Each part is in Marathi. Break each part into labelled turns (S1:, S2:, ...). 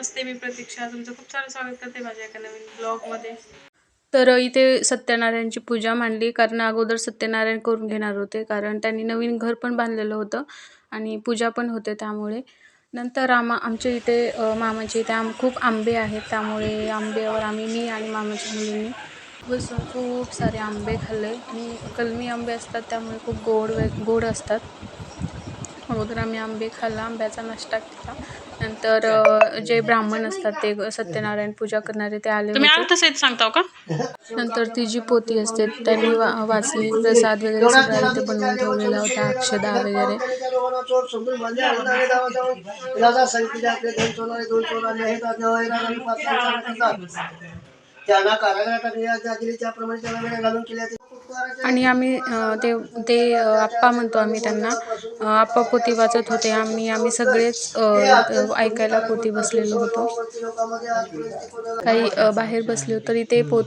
S1: नमस्ते मी प्रतीक्षा. तुमचं खूप सारं स्वागत करते माझ्या एका नवीन ब्लॉगमध्ये. तर इथे सत्यनारायणची पूजा मांडली. कारण अगोदर सत्यनारायण करून घेणार होते. कारण त्यांनी नवीन घर पण बांधलेलं होतं आणि पूजा पण होते त्यामुळे. नंतर आमा आमच्या इथे मामाचे मामाच्या इथे आम खूप आंबे आहेत. त्यामुळे आंब्यावर आम्ही मी आणि मामाच्या मुलींनी बसून खूप सारे आंबे खाल्ले. आणि कलमी आंबे असतात त्यामुळे खूप गोड वे गोड असतात. अगोदर आम्ही आंबे खाल्ला आंब्याचा नाश्ता केला. नंतर जे ब्राह्मण असतात ते सत्यनारायण पूजा करणारे ते आले
S2: तुम्ही
S1: होते.
S2: अर्थसहित सांगता का?
S1: नंतर ती जी पोती असते त्यांनी वा वाचली प्रसाद वगैरे सगळा इथे बनवून ठेवलेला होता अक्षदा वगैरे.
S3: त्यांना कारागृहात त्याप्रमाणे त्याला वेळ घालून केल्या
S1: आणि आम्ही ते ते आप्पा म्हणतो आम्ही त्यांना. आप्पा पोती वाचत होते. आम्ही आम्ही सगळेच ऐकायला पोती बसलेलो होतो. काही बाहेर बसले तरी ते पोत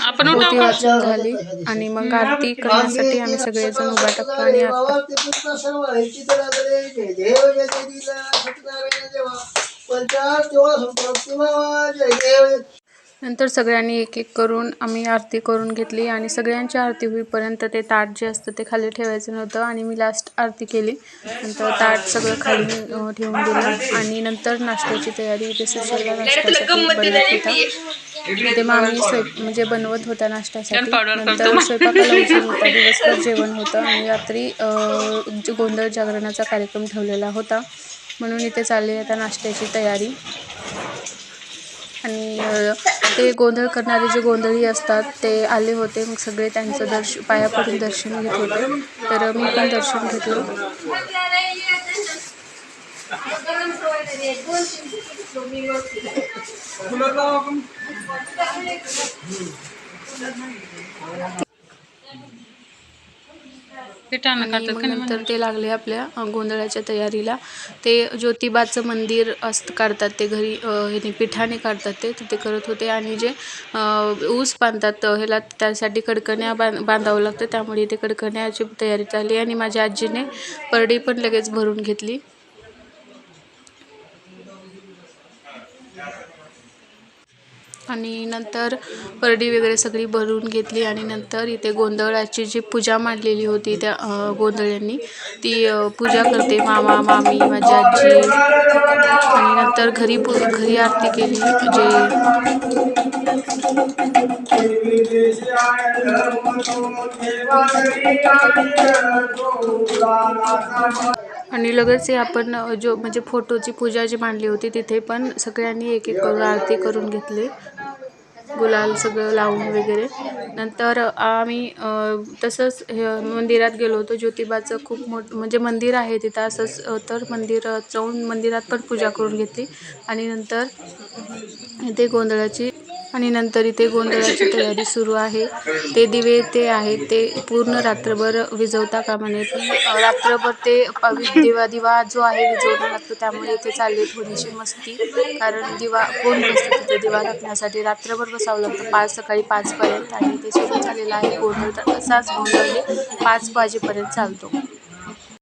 S2: आपण
S1: पोती वाचून झाली. आणि मग आरती करण्यासाठी आम्ही सगळेजण उभा टाकतो आणि आरती नंतर सगळ्यांनी एक एक करून आम्ही आरती करून घेतली आणि सगळ्यांची आरती होईपर्यंत ते ताट जे असतं ते खाली ठेवायचं नव्हतं आणि मी लास्ट आरती केली. नंतर ताट सगळं खाली ठेवून दिलं आणि नंतर नाश्त्याची तयारी इथे सुशेला नाश्त्यासाठी बनवत होता. ते मामी स्वयं म्हणजे बनवत होत्या नाश्त्यासाठी. नंतर स्वयंपाकाला उशीर होता दिवसभर जेवण होतं आणि रात्री गोंधळ जागरणाचा कार्यक्रम ठेवलेला होता. म्हणून इथे चालली आता नाश्त्याची तयारी. आणि ते गोंधळ करणारे जे गोंधळी असतात ते आले होते. मग सगळे त्यांचं दर्श पाया पडून दर्शन घेत होते. तर मी पण दर्शन घेतलं. आणि मग
S2: नाही
S1: नंतर ते लागले आपल्या अ, गोंधळाच्या तयारीला. ते ज्योतिबाचं मंदिर असत काढतात ते घरी अ, ह्याने पिठाने काढतात ते तिथे करत होते. आणि जे अ, ऊस बांधतात अ, ह्याला त्यासाठी कडकण्या बांध बांधावं लागतं. त्यामुळे इथे कडकण्याची तयारी चालली. आणि माझ्या आजीने परडी पण लगेच भरून घेतली. आणि नंतर परडी वगैरे सगळी भरून घेतली आणि नंतर इथे गोंधळाची जी पूजा मांडलेली होती त्या गोंधळ्यांनी ती पूजा करते मामा मामी माझी आजी. आणि नंतर घरी पू घरी आरती केली म्हणजे आणि लगेच हे आपण जो म्हणजे फोटोची पूजा जी मांडली होती तिथे पण सगळ्यांनी एक एक करून आरती करून घेतली. गुलाल सगळं लावून वगैरे. नंतर आम्ही तसंच हे मंदिरात गेलो होतो. ज्योतिबाचं खूप मोठ म्हणजे मंदिर आहे तिथं असंच तर मंदिर जाऊन मंदिरात पण पूजा करून घेतली. आणि नंतर इथे गोंधळाची आणि नंतर इथे गोंधळाची तयारी सुरू आहे. ते दिवे ते आहेत ते पूर्ण रात्रभर विझवता कामा नये. रात्रभर ते दिवा दिवा जो आहे विजवला लागतो त्यामुळे इथे चालली थोडीशी मस्ती. कारण दिवा कोण बसतं तिथे दिवा राखण्यासाठी रात्रभर बसावं लागतं. पाच सकाळी पाचपर्यंत आणि ते सुरू झालेलं आहे. गोंधळ तर असाच गोंधळ पाच वाजेपर्यंत चालतो.